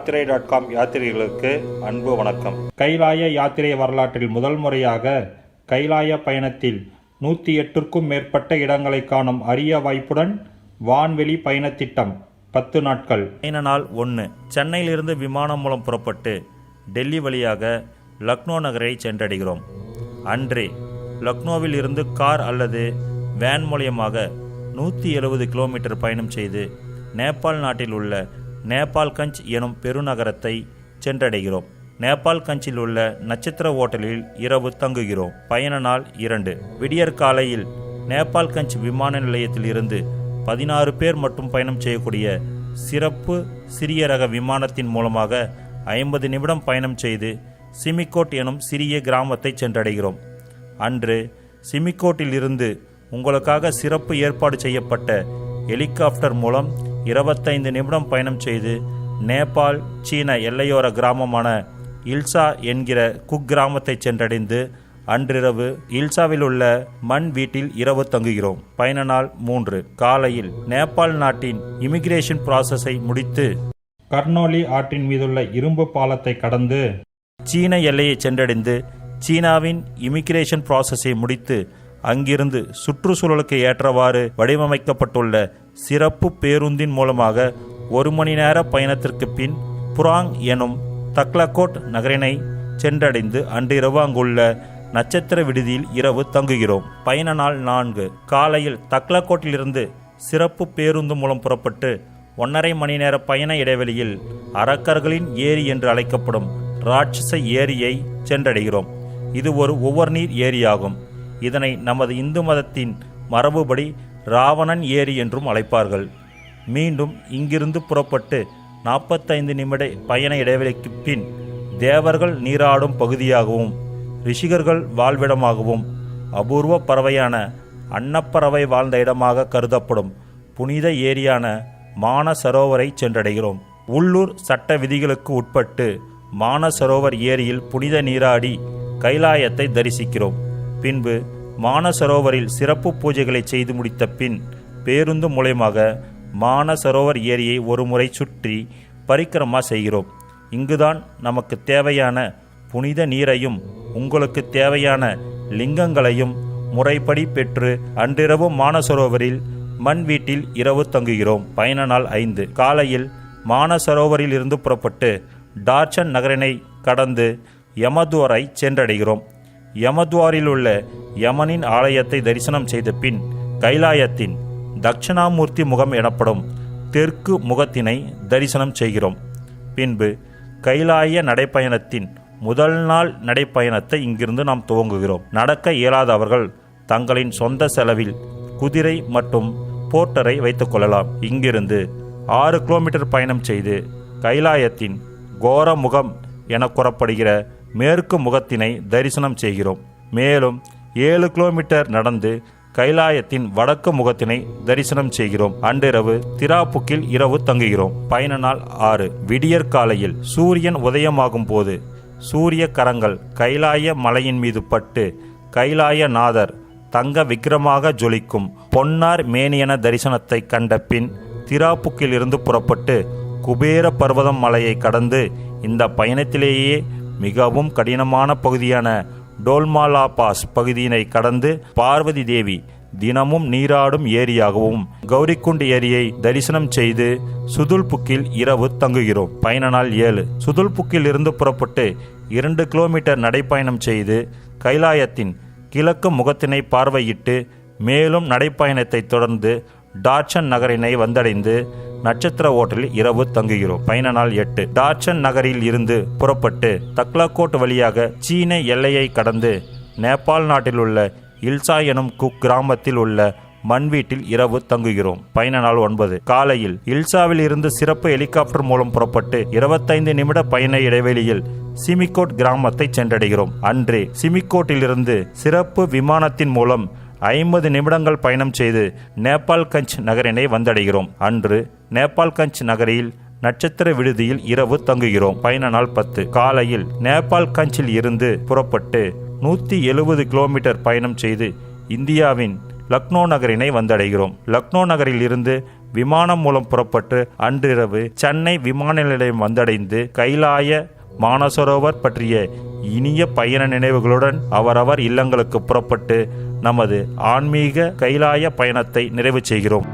யாத்திரை dot com யாத்திரிகளுக்கு அன்பு வணக்கம். கைலாய யாத்திரை வரலாற்றில் முதல் முறையாக கைலாய பயணத்தில் நூற்றி எட்டிற்கும் மேற்பட்ட இடங்களை காணும் அரிய வாய்ப்புடன் வான்வெளி பயணத்திட்டம் பத்து நாட்கள். பயண நாள் ஒன்று சென்னையிலிருந்து விமானம் மூலம் புறப்பட்டு டெல்லி வழியாக லக்னோ நகரை சென்றடைகிறோம். அன்றே லக்னோவில் இருந்து கார் அல்லது வேன் மூலியமாக நூற்றி எழுபது கிலோமீட்டர் பயணம் செய்து நேபாள் நாட்டில் உள்ள நேபாள்கஞ்ச் எனும் பெருநகரத்தை சென்றடைகிறோம். நேபாள்கஞ்சில் உள்ள நட்சத்திர ஓட்டலில் இரவு தங்குகிறோம். பயண நாள் இரண்டு. விடியற் காலையில் நேபாள்கஞ்ச் விமான நிலையத்தில் இருந்து பதினாறு பேர் மட்டும் பயணம் செய்யக்கூடிய சிறப்பு சிறிய ரக விமானத்தின் மூலமாக ஐம்பது நிமிடம் பயணம் செய்து சிமிகோட் எனும் சிறிய கிராமத்தை சென்றடைகிறோம். அன்று சிமிகோட்டில் இருந்து உங்களுக்காக சிறப்பு ஏற்பாடு செய்யப்பட்ட ஹெலிகாப்டர் மூலம் இருபத்தைந்து நிமிடம் பயணம் செய்து நேபாள் சீன எல்லையோர கிராமமான இல்சா என்கிற குக்கிராமத்தை சென்றடைந்து அன்றிரவு இல்சாவில் உள்ள மண் வீட்டில் இரவு தங்குகிறோம். பயண நாள் மூன்று. காலையில் நேபாள் நாட்டின் இமிகிரேஷன் ப்ராசஸை முடித்து கர்னோலி ஆற்றின் மீதுள்ள இரும்பு பாலத்தை கடந்து சீன எல்லையை சென்றடைந்து சீனாவின் இமிகிரேஷன் ப்ராசஸை முடித்து அங்கிருந்து சுற்றுச்சூழலுக்கு ஏற்றவாறு வடிவமைக்கப்பட்டுள்ள சிறப்பு பேருந்தின் மூலமாக ஒரு மணி நேர பயணத்திற்கு பின் புராங் எனும் தக்லகோட் நகரினை சென்றடைந்து அன்றிரவு அங்குள்ள நட்சத்திர விடுதியில் இரவு தங்குகிறோம். பயண நாள் நான்கு. காலையில் தக்லகோட்டிலிருந்து சிறப்பு பேருந்து மூலம் புறப்பட்டு ஒன்றரை மணி நேர பயண இடைவெளியில் அரக்கர்களின் ஏரி என்று அழைக்கப்படும் ராட்சச ஏரியை சென்றடைகிறோம். இது ஒரு உவர்நீர் ஏரியாகும். இதனை நமது இந்து மதத்தின் மரபுபடி ராவணன் ஏரி என்றும் அழைப்பார்கள். மீண்டும் இங்கிருந்து புறப்பட்டு நாற்பத்தைந்து நிமிட பயண இடைவெளிக்கு பின் தேவர்கள் நீராடும் பகுதியாகவும் ரிஷிகர்கள் வாழ்விடமாகவும் அபூர்வ பறவையான அன்னப்பறவை வாழ்ந்த இடமாக கருதப்படும் புனித ஏரியான மானசரோவரை சென்றடைகிறோம். உள்ளூர் சட்ட விதிகளுக்கு உட்பட்டு மானசரோவர் ஏரியில் புனித நீராடி கைலாயத்தை தரிசிக்கிறோம். பின்பு மானசரோவரில் சிறப்பு பூஜைகளை செய்து முடித்த பின் பேருந்து மூலயமாக மானசரோவர் ஏரியை ஒருமுறை சுற்றி பரிக்கிரமா செய்கிறோம். இங்குதான் நமக்கு தேவையான புனித நீரையும் உங்களுக்கு தேவையான லிங்கங்களையும் முறைப்படி பெற்று அன்றிரவு மானசரோவரில் மண் வீட்டில் இரவு தங்குகிறோம். பயண நாள் ஐந்து. காலையில் மானசரோவரில் இருந்து புறப்பட்டு டார்ச்சன் நகரினை கடந்து யமதுவரை சென்றடைகிறோம். யமதுவாரில் உள்ள யமனின் ஆலயத்தை தரிசனம் செய்த பின் கைலாயத்தின் தட்சிணாமூர்த்தி முகம் எனப்படும் தெற்கு முகத்தினை தரிசனம் செய்கிறோம். பின்பு கைலாய நடைப்பயணத்தின் முதல் நாள் நடைப்பயணத்தை இங்கிருந்து நாம் துவங்குகிறோம். நடக்க இயலாதவர்கள் தங்களின் சொந்த செலவில் குதிரை மற்றும் போர்ட்டரை வைத்துக் கொள்ளலாம். இங்கிருந்து ஆறு கிலோமீட்டர் பயணம் செய்து கைலாயத்தின் கோர முகம் என கூறப்படுகிற மேற்கு முகத்தினை தரிசனம் செய்கிறோம். மேலும் ஏழு கிலோமீட்டர் நடந்து கைலாயத்தின் வடக்கு முகத்தினை தரிசனம் செய்கிறோம். அன்றிரவு திராப்புக்கில் இரவு தங்குகிறோம். பயண நாள் ஆறு. விடியற் காலையில் சூரியன் உதயமாகும் போது சூரிய கரங்கள் கைலாய மலையின் மீது பட்டு கைலாய நாதர் தங்க விக்கிரமாக ஜொலிக்கும் பொன்னார் மேனியன தரிசனத்தை கண்ட பின் திராப்புக்கிலிருந்து புறப்பட்டு குபேர பர்வதம் மலையை கடந்து இந்த பயணத்திலேயே மிகவும் கடினமான பகுதியான டோல்மாலா பாஸ் பகுதியினை கடந்து பார்வதி தேவி தினமும் நீராடும் ஏரியாகவும் கௌரிக்குண்ட் ஏரியை தரிசனம் செய்து சுதுல்புக்கில் இரவு தங்குகிறோம். பயண நாள் ஏழு. சுதுல்புக்கில் இருந்து புறப்பட்டு இரண்டு கிலோமீட்டர் நடைப்பயணம் செய்து கைலாயத்தின் கிழக்கு முகத்தினை பார்வையிட்டு மேலும் நடைப்பயணத்தை தொடர்ந்து டார்ச்சன் நகரினை வந்தடைந்து நட்சத்திர ஓட்டலில் இரவு தங்குகிறோம். பயண நாள் எட்டு. டார்ச்சன் நகரில் இருந்து புறப்பட்டு தக்லாக்கோட் வழியாக சீன எல்லையை கடந்து நேபாள் நாட்டில் உள்ள இல்சா எனும் குக் கிராமத்தில் உள்ள மண் வீட்டில் இரவு தங்குகிறோம். பயண நாள் ஒன்பது. காலையில் இல்சாவில் இருந்து சிறப்பு ஹெலிகாப்டர் மூலம் புறப்பட்டு இருபத்தைந்து நிமிட பயண இடைவெளியில் சிமிகோட் கிராமத்தை சென்றடைகிறோம். அன்று சிமிகோட்டிலிருந்து சிறப்பு விமானத்தின் மூலம் ஐம்பது நிமிடங்கள் பயணம் செய்து நேபாள்கஞ்ச் நகரினை வந்தடைகிறோம். அன்று நேபாள்கஞ்ச் நகரில் நட்சத்திர விடுதியில் இரவு தங்குகிறோம். பயண நாள் பத்து. காலையில் நேபாள்கஞ்சில் இருந்து புறப்பட்டு நூற்றி எழுபது கிலோமீட்டர் பயணம் செய்து இந்தியாவின் லக்னோ நகரினை வந்தடைகிறோம். லக்னோ நகரில் இருந்து விமானம் மூலம் புறப்பட்டு அன்றிரவு சென்னை விமான நிலையம் வந்தடைந்து கைலாய மானசரோவர் பற்றிய இனிய பயண நினைவுகளுடன் அவரவர் இல்லங்களுக்கு புறப்பட்டு நமது ஆன்மீக கைலாய பயணத்தை நிறைவு செய்கிறோம்.